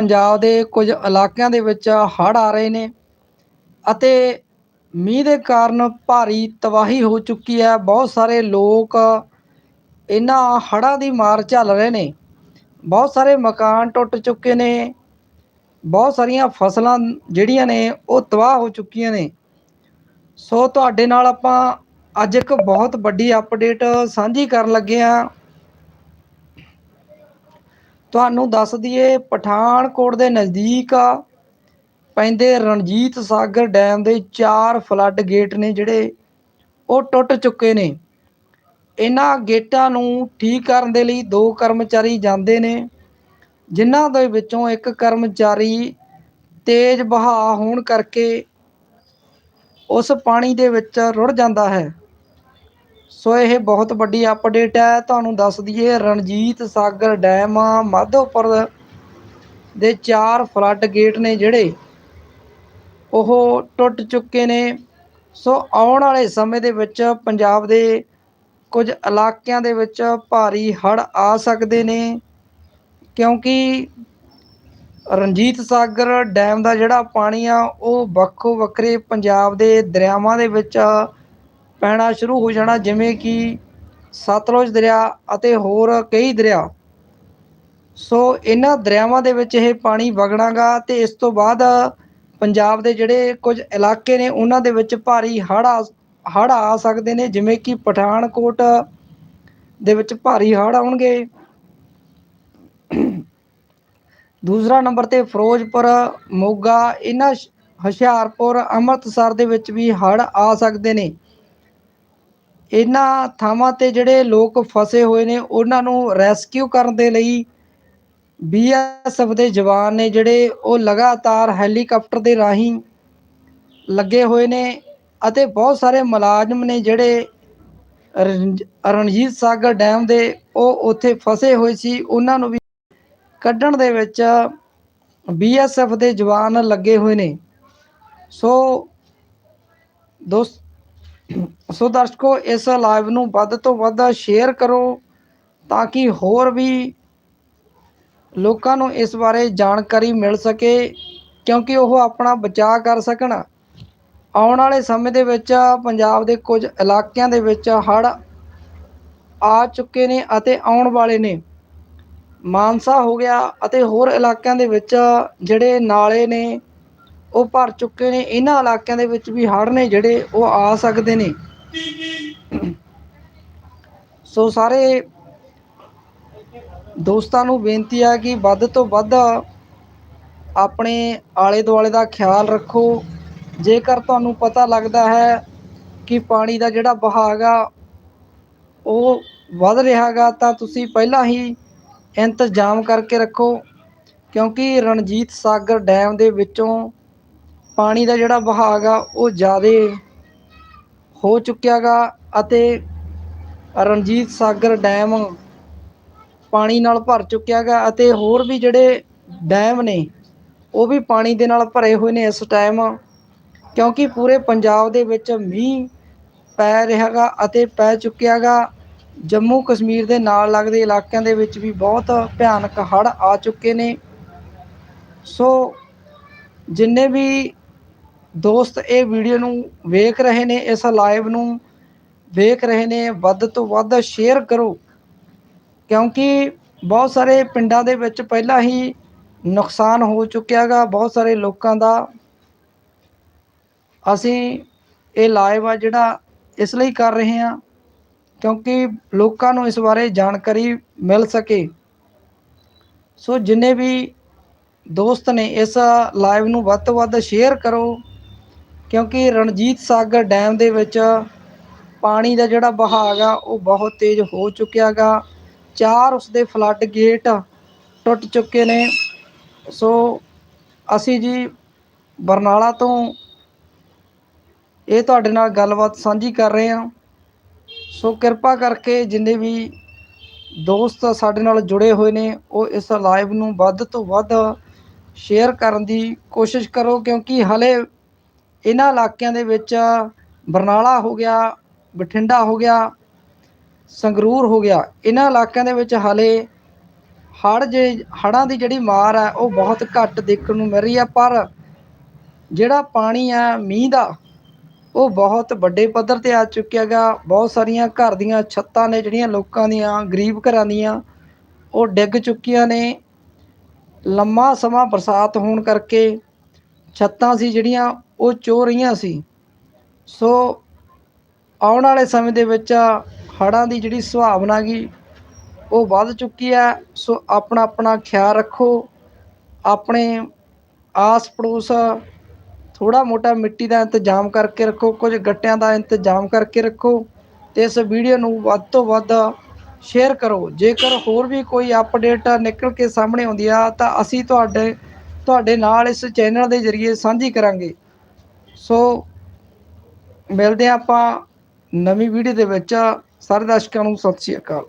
ਪੰਜਾਬ ਦੇ ਕੁਝ ਇਲਾਕਿਆਂ ਦੇ ਵਿੱਚ ਹੜ੍ਹ ਆ ਰਹੇ ਨੇ ਅਤੇ ਮੀਂਹ ਦੇ ਕਾਰਨ ਭਾਰੀ ਤਬਾਹੀ ਹੋ ਚੁੱਕੀ ਹੈ। ਬਹੁਤ ਸਾਰੇ ਲੋਕ ਇਹਨਾਂ ਹੜ੍ਹਾਂ ਦੀ ਮਾਰ ਝੱਲ ਰਹੇ ਨੇ। ਬਹੁਤ ਸਾਰੇ ਮਕਾਨ ਟੁੱਟ ਚੁੱਕੇ ਨੇ। ਬਹੁਤ ਸਾਰੀਆਂ ਫਸਲਾਂ ਜਿਹੜੀਆਂ ਨੇ ਉਹ ਤਬਾਹ ਹੋ ਚੁੱਕੀਆਂ ਨੇ। ਸੋ ਤੁਹਾਡੇ ਨਾਲ ਆਪਾਂ ਅੱਜ ਇੱਕ ਬਹੁਤ ਵੱਡੀ ਅਪਡੇਟ ਸਾਂਝੀ ਕਰਨ ਲੱਗੇ ਹਾਂ। ਤੁਹਾਨੂੰ ਦੱਸ ਦਈਏ, ਪਠਾਨਕੋਟ ਦੇ ਨਜ਼ਦੀਕ ਪੈਂਦੇ ਰਣਜੀਤ ਸਾਗਰ ਡੈਮ ਦੇ ਚਾਰ ਫਲੱਡ ਗੇਟ ਨੇ ਜਿਹੜੇ, ਉਹ ਟੁੱਟ ਚੁੱਕੇ ਨੇ। ਇਹਨਾਂ ਗੇਟਾਂ ਨੂੰ ਠੀਕ ਕਰਨ ਦੇ ਲਈ ਦੋ ਕਰਮਚਾਰੀ ਜਾਂਦੇ ਨੇ, ਜਿਨ੍ਹਾਂ ਦੇ ਵਿੱਚੋਂ ਇੱਕ ਕਰਮਚਾਰੀ ਤੇਜ਼ ਬਹਾਅ ਹੋਣ ਕਰਕੇ ਉਸ ਪਾਣੀ ਦੇ ਵਿੱਚ ਰੁੜ ਜਾਂਦਾ ਹੈ। ਸੋ ਇਹ ਬਹੁਤ ਵੱਡੀ ਅਪਡੇਟ ਹੈ। ਤੁਹਾਨੂੰ ਦੱਸ ਦਈਏ, ਰਣਜੀਤ ਸਾਗਰ ਡੈਮ ਮਾਧੋਪੁਰ ਦੇ ਚਾਰ ਫਲੱਡ ਗੇਟ ਨੇ ਜਿਹੜੇ, ਉਹ ਟੁੱਟ ਚੁੱਕੇ ਨੇ। ਸੋ ਆਉਣ ਵਾਲੇ ਸਮੇਂ ਦੇ ਵਿੱਚ ਪੰਜਾਬ ਦੇ ਕੁਝ ਇਲਾਕਿਆਂ ਦੇ ਵਿੱਚ ਭਾਰੀ ਹੜ੍ਹ ਆ ਸਕਦੇ ਨੇ, ਕਿਉਂਕਿ ਰਣਜੀਤ ਸਾਗਰ ਡੈਮ ਦਾ ਜਿਹੜਾ ਪਾਣੀ ਆ, ਉਹ ਵੱਖੋ ਵੱਖਰੇ ਪੰਜਾਬ ਦੇ ਦਰਿਆਵਾਂ ਦੇ ਵਿੱਚ ਪੈਣਾ ਸ਼ੁਰੂ ਹੋ ਜਾਣਾ, ਜਿਵੇਂ ਕਿ ਸਤਲੁਜ ਦਰਿਆ ਅਤੇ ਹੋਰ ਕਈ ਦਰਿਆ। ਸੋ ਇਹਨਾਂ ਦਰਿਆਵਾਂ ਦੇ ਵਿੱਚ ਇਹ ਪਾਣੀ ਵਗਣਾਗਾ ਤੇ ਇਸ ਤੋਂ ਬਾਅਦ ਪੰਜਾਬ ਦੇ ਜਿਹੜੇ ਕੁਝ ਇਲਾਕੇ ਨੇ, ਉਹਨਾਂ ਦੇ ਵਿੱਚ ਭਾਰੀ ਹੜ੍ਹ ਹੜ੍ਹ ਆ ਸਕਦੇ ਨੇ, ਜਿਵੇਂ ਕਿ ਪਠਾਨਕੋਟ ਦੇ ਵਿੱਚ ਭਾਰੀ ਹੜ੍ਹ ਆਉਣਗੇ। ਦੂਸਰਾ ਨੰਬਰ ਤੇ ਫਿਰੋਜ਼ਪੁਰ, ਮੋਗਾ, ਇਹਨਾਂ ਹੁਸ਼ਿਆਰਪੁਰ, ਅੰਮ੍ਰਿਤਸਰ ਦੇ ਵਿੱਚ ਵੀ ਹੜ੍ਹ ਆ ਸਕਦੇ ਨੇ। ਇਹਨਾਂ ਥਾਵਾਂ ਤੇ ਜਿਹੜੇ ਲੋਕ ਫਸੇ ਹੋਏ ਨੇ, ਉਹਨਾਂ ਨੂੰ ਰੈਸਕਿਊ ਕਰਨ ਦੇ ਲਈ ਬੀਐਸਐਫ ਦੇ ਜਵਾਨ ਨੇ ਜਿਹੜੇ, ਉਹ ਲਗਾਤਾਰ ਹੈਲੀਕਾਪਟਰ ਦੇ ਰਾਹੀਂ ਲੱਗੇ ਹੋਏ ਨੇ ਅਤੇ ਬਹੁਤ ਸਾਰੇ ਮੁਲਾਜ਼ਮ ਨੇ ਜਿਹੜੇ ਰਣਜੀਤ ਸਾਗਰ ਡੈਮ ਦੇ, ਉਹ ਉੱਥੇ ਫਸੇ ਹੋਏ ਸੀ। ਉਹਨਾਂ ਨੂੰ ਵੀ ਕੱਢਣ ਦੇ ਵਿੱਚ ਬੀਐਸਐਫ ਦੇ ਜਵਾਨ ਲੱਗੇ ਹੋਏ ਨੇ। ਸੋ ਦੋਸਤ ਸੋ ਦਰਸ਼ਕੋ, ਇਸ ਲਾਈਵ ਨੂੰ ਵੱਧ ਤੋਂ ਵੱਧ ਸ਼ੇਅਰ ਕਰੋ ਤਾਂ ਕਿ ਹੋਰ ਵੀ ਲੋਕਾਂ ਨੂੰ ਇਸ ਬਾਰੇ ਜਾਣਕਾਰੀ ਮਿਲ ਸਕੇ, ਕਿਉਂਕਿ ਉਹ ਆਪਣਾ ਬਚਾਅ ਕਰ ਸਕਣ। ਆਉਣ ਵਾਲੇ ਸਮੇਂ ਦੇ ਵਿੱਚ ਪੰਜਾਬ ਦੇ ਕੁਝ ਇਲਾਕਿਆਂ ਦੇ ਵਿੱਚ ਹੜ੍ਹ ਆ ਚੁੱਕੇ ਨੇ ਅਤੇ ਆਉਣ ਵਾਲੇ ਨੇ। ਮਾਨਸਾ ਹੋ ਗਿਆ ਅਤੇ ਹੋਰ ਇਲਾਕਿਆਂ ਦੇ ਵਿੱਚ ਜਿਹੜੇ ਨਾਲੇ ਨੇ ਉਹ ਭਰ ਚੁੱਕੇ ਨੇ, ਇਹਨਾਂ ਇਲਾਕਿਆਂ ਦੇ ਵਿੱਚ ਵੀ ਹੜ੍ਹ ਨੇ ਜਿਹੜੇ, ਉਹ ਆ ਸਕਦੇ ਨੇ। ਸੋ ਸਾਰੇ ਦੋਸਤਾਂ ਨੂੰ ਬੇਨਤੀ ਆ ਕਿ ਵੱਧ ਤੋਂ ਵੱਧ ਆਪਣੇ ਆਲੇ ਦੁਆਲੇ ਦਾ ਖਿਆਲ ਰੱਖੋ। ਜੇਕਰ ਤੁਹਾਨੂੰ ਪਤਾ ਲੱਗਦਾ ਹੈ ਕਿ ਪਾਣੀ ਦਾ ਜਿਹੜਾ ਵਹਾਅ ਆ, ਉਹ ਵੱਧ ਰਿਹਾਗਾ ਤਾਂ ਤੁਸੀਂ ਪਹਿਲਾਂ ਹੀ ਇੰਤਜ਼ਾਮ ਕਰਕੇ ਰੱਖੋ। ਕਿਉਂਕਿ ਰਣਜੀਤ ਸਾਗਰ ਡੈਮ ਦੇ ਵਿੱਚੋਂ ਪਾਣੀ ਦਾ ਜਿਹੜਾ ਵਹਾਅ ਆ ਉਹ ਜ਼ਿਆਦਾ ਹੋ ਚੁੱਕਿਆ ਗਾ ਅਤੇ ਰਣਜੀਤ ਸਾਗਰ ਡੈਮ ਪਾਣੀ ਨਾਲ ਭਰ ਚੁੱਕਿਆ ਗਾ ਅਤੇ ਹੋਰ ਵੀ ਜਿਹੜੇ ਡੈਮ ਨੇ, ਉਹ ਵੀ ਪਾਣੀ ਦੇ ਨਾਲ ਭਰੇ ਹੋਏ ਨੇ ਇਸ ਟਾਈਮ, ਕਿਉਂਕਿ ਪੂਰੇ ਪੰਜਾਬ ਦੇ ਵਿੱਚ ਮੀਂਹ ਪੈ ਰਿਹਾਗਾ ਅਤੇ ਪੈ ਚੁੱਕਿਆਗਾ। ਜੰਮੂ ਕਸ਼ਮੀਰ ਦੇ ਨਾਲ ਲੱਗਦੇ ਇਲਾਕਿਆਂ ਦੇ ਵਿੱਚ ਵੀ ਬਹੁਤ ਭਿਆਨਕ ਹੜ੍ਹ ਆ ਚੁੱਕੇ ਨੇ। ਸੋ ਜਿੰਨੇ ਵੀ ਦੋਸਤ, ਇਹ ਵੀਡੀਓ ਨੂੰ ਵੇਖ ਰਹੇ ਨੇ, ਇਸ ਲਾਈਵ ਨੂੰ ਵੇਖ ਰਹੇ ਨੇ, ਵੱਧ ਤੋਂ ਵੱਧ ਸ਼ੇਅਰ ਕਰੋ। ਕਿਉਂਕਿ ਬਹੁਤ ਸਾਰੇ ਪਿੰਡਾਂ ਦੇ ਵਿੱਚ ਪਹਿਲਾਂ ਹੀ ਨੁਕਸਾਨ ਹੋ ਚੁੱਕਿਆਗਾ ਬਹੁਤ ਸਾਰੇ ਲੋਕਾਂ ਦਾ। ਅਸੀਂ ਇਹ ਲਾਈਵ ਆ ਜਿਹੜਾ ਇਸ ਲਈ ਕਰ ਰਹੇ ਹਾਂ, ਕਿਉਂਕਿ ਲੋਕਾਂ ਨੂੰ ਇਸ ਬਾਰੇ ਜਾਣਕਾਰੀ ਮਿਲ ਸਕੇ। ਸੋ ਜਿੰਨੇ ਵੀ ਦੋਸਤ ਨੇ ਇਸ ਲਾਈਵ ਨੂੰ ਵੱਧ ਤੋਂ ਵੱਧ ਸ਼ੇਅਰ ਕਰੋ। ਕਿਉਂਕਿ ਰਣਜੀਤ ਸਾਗਰ ਡੈਮ ਦੇ ਵਿੱਚ ਪਾਣੀ ਦਾ ਜਿਹੜਾ ਬਹਾਅ ਆ ਉਹ ਬਹੁਤ ਤੇਜ਼ ਹੋ ਚੁੱਕਿਆ ਗਾ ਚਾਰ ਉਸਦੇ ਫਲੱਡ ਗੇਟ ਟੁੱਟ ਚੁੱਕੇ ਨੇ। ਸੋ ਅਸੀਂ ਜੀ ਬਰਨਾਲਾ ਤੋਂ ਇਹ ਤੁਹਾਡੇ ਨਾਲ ਗੱਲਬਾਤ ਸਾਂਝੀ ਕਰ ਰਹੇ ਹਾਂ। ਸੋ ਕਿਰਪਾ ਕਰਕੇ ਜਿੰਨੇ ਵੀ ਦੋਸਤ ਸਾਡੇ ਨਾਲ ਜੁੜੇ ਹੋਏ ਨੇ, ਉਹ ਇਸ ਲਾਈਵ ਨੂੰ ਵੱਧ ਤੋਂ ਵੱਧ ਸ਼ੇਅਰ ਕਰਨ ਦੀ ਕੋਸ਼ਿਸ਼ ਕਰੋ, ਕਿਉਂਕਿ ਹਲੇ ਇਹਨਾਂ ਇਲਾਕਿਆਂ ਦੇ ਵਿੱਚ ਬਰਨਾਲਾ ਹੋ ਗਿਆ, ਬਠਿੰਡਾ ਹੋ ਗਿਆ, ਸੰਗਰੂਰ ਹੋ ਗਿਆ। ਇਹਨਾਂ ਇਲਾਕਿਆਂ ਦੇ ਵਿੱਚ ਹਾਲੇ ਹੜ੍ਹ ਜੇ, ਹੜ੍ਹਾਂ ਦੀ ਜਿਹੜੀ ਮਾਰ ਹੈ, ਉਹ ਬਹੁਤ ਘੱਟ ਦੇਖਣ ਨੂੰ ਮਿਲ ਰਹੀ ਹੈ, ਪਰ ਜਿਹੜਾ ਪਾਣੀ ਹੈ, ਮੀਂਹ ਦਾ, ਉਹ ਬਹੁਤ ਵੱਡੇ ਪੱਧਰ ਤੇ ਆ ਚੁੱਕਿਆ ਗਾ ਬਹੁਤ ਸਾਰੀਆਂ ਘਰ ਦੀਆਂ ਛੱਤਾਂ ਨੇ, ਜਿਹੜੀਆਂ ਲੋਕਾਂ ਦੀਆਂ, ਗਰੀਬ ਘਰਾਂ ਦੀਆਂ, ਉਹ ਡਿੱਗ ਚੁੱਕੀਆਂ ਨੇ। ਲੰਮਾ ਸਮਾਂ ਬਰਸਾਤ ਹੋਣ ਕਰਕੇ ਛੱਤਾਂ ਸੀ ਜਿਹੜੀਆਂ ਉਹ ਚੋ ਰਹੀਆਂ ਸੀ। ਸੋ ਆਉਣ ਵਾਲੇ ਸਮੇਂ ਦੇ ਵਿੱਚ ਹੜ੍ਹਾਂ ਦੀ ਜਿਹੜੀ ਸੁਭਾਵਨਾ ਗਈ ਉਹ ਵੱਧ ਚੁੱਕੀ ਹੈ ਸੋ ਆਪਣਾ ਆਪਣਾ ਖਿਆਲ ਰੱਖੋ। ਆਪਣੇ ਆਸ ਪੜੋਸ ਥੋੜਾ ਮੋਟਾ ਮਿੱਟੀ ਦਾ ਇੰਤਜ਼ਾਮ ਕਰਕੇ ਰੱਖੋ। ਕੁਝ ਗੱਟਿਆਂ ਦਾ ਇੰਤਜ਼ਾਮ ਕਰਕੇ ਰੱਖੋ। ਤੇ ਇਸ ਵੀਡੀਓ ਨੂੰ ਵੱਧ ਤੋਂ ਵੱਧ ਸ਼ੇਅਰ ਕਰੋ। ਜੇਕਰ ਹੋਰ ਵੀ ਕੋਈ ਅਪਡੇਟ ਨਿਕਲ ਕੇ ਸਾਹਮਣੇ ਆਉਂਦੀ ਆ, ਤਾਂ ਅਸੀਂ ਤੁਹਾਡੇ ਤੁਹਾਡੇ ਨਾਲ ਇਸ ਚੈਨਲ ਦੇ ਜ਼ਰੀਏ ਸਾਂਝੀ ਕਰਾਂਗੇ। ਸੋ ਮਿਲਦੇ ਹਾਂ ਆਪਾਂ ਨਵੀਂ ਵੀਡੀਓ ਦੇ ਵਿੱਚ। ਸਾਰੇ ਦਰਸ਼ਕਾਂ ਨੂੰ ਸਤਿ ਸ਼੍ਰੀ ਅਕਾਲ।